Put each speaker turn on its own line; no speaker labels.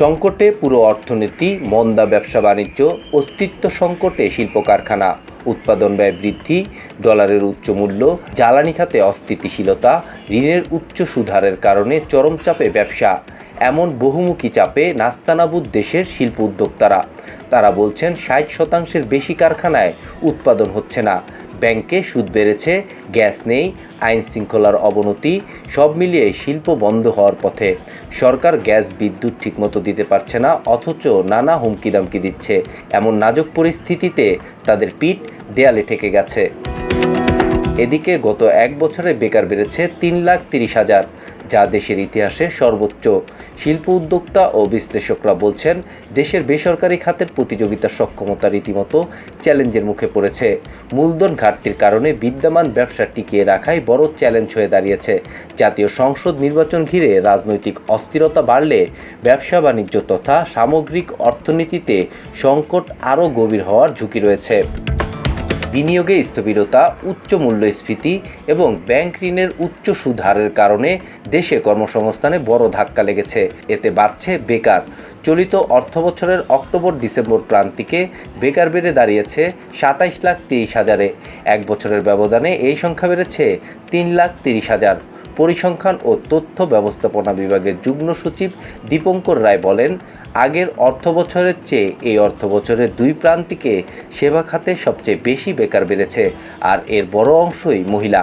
সংকটে পুরো অর্থনীতি, মন্দা ব্যবসা বাণিজ্য, অস্তিত্ব সংকটে শিল্প কারখানা উৎপাদন ব্যয় বৃদ্ধি, ডলারের উচ্চ মূল্য, জ্বালানি খাতে অস্থিতিশীলতা, ঋণের উচ্চ সুধারের কারণে চরম চাপে ব্যবসা। এমন বহুমুখী চাপে নাস্তানাবুদ দেশের শিল্প উদ্যোক্তারা। তারা বলছেন, ষাট শতাংশের বেশি কারখানায় উৎপাদন হচ্ছে না। ব্যাংকে সুদ বেড়েছে, গ্যাস নেই, আইন শৃঙ্খলার অবনতি, সব মিলিয়ে শিল্প বন্ধ হওয়ার পথে। সরকার গ্যাস, বিদ্যুৎ ঠিকমতো দিতে পারছে না, অথচ নানা হুমকি দামকি দিচ্ছে। এমন নাজক পরিস্থিতিতে তাদের পিঠ দেয়ালে ঠেকে গেছে। এদিকে গত এক বছরে বেকার বেড়েছে তিন লাখ তিরিশ হাজার, যা দেশের ইতিহাসে সর্বোচ্চ। শিল্প উদ্যোক্তা ও বিশ্লেষকরা বলছেন, দেশের বেসরকারি খাতের প্রতিযোগিতা সক্ষমতা রীতিমতো চ্যালেঞ্জের মুখে পড়েছে। মূলধন ঘাটতির কারণে বিদ্যমান ব্যবসা টিকিয়ে রাখাই বড় চ্যালেঞ্জ হয়ে দাঁড়িয়েছে। জাতীয় সংসদ নির্বাচন ঘিরে রাজনৈতিক অস্থিরতা বাড়লে ব্যবসা বাণিজ্য তথা সামগ্রিক অর্থনীতিতে সংকট আরও গভীর হওয়ার ঝুঁকি রয়েছে। বিনিয়োগে স্থবিরতা, উচ্চ মূল্যস্ফীতি এবং ব্যাংক ঋণের উচ্চ সুধারের কারণে দেশে কর্মসংস্থানে বড় ধাক্কা লেগেছে। এতে বাড়ছে বেকার। চলিত অর্থবছরের অক্টোবর ডিসেম্বর প্রান্তিকে বেকার বেড়ে দাঁড়িয়েছে সাতাইশ লাখ তিরিশ হাজারে। এক বছরের ব্যবধানে এই সংখ্যা বেড়েছে তিন লাখ তিরিশ হাজার। পরিসংখ্যান ও তথ্য ব্যবস্থাপনা বিভাগের যুগ্ম সচিব দীপঙ্কর রায় বলেন, আগের অর্থ বছরের চেয়ে এই অর্থ বছরের দুই প্রান্তিকে সেবা খাতে সবচেয়ে বেশি বেকার বেড়েছে, আর এর বড় অংশই মহিলা।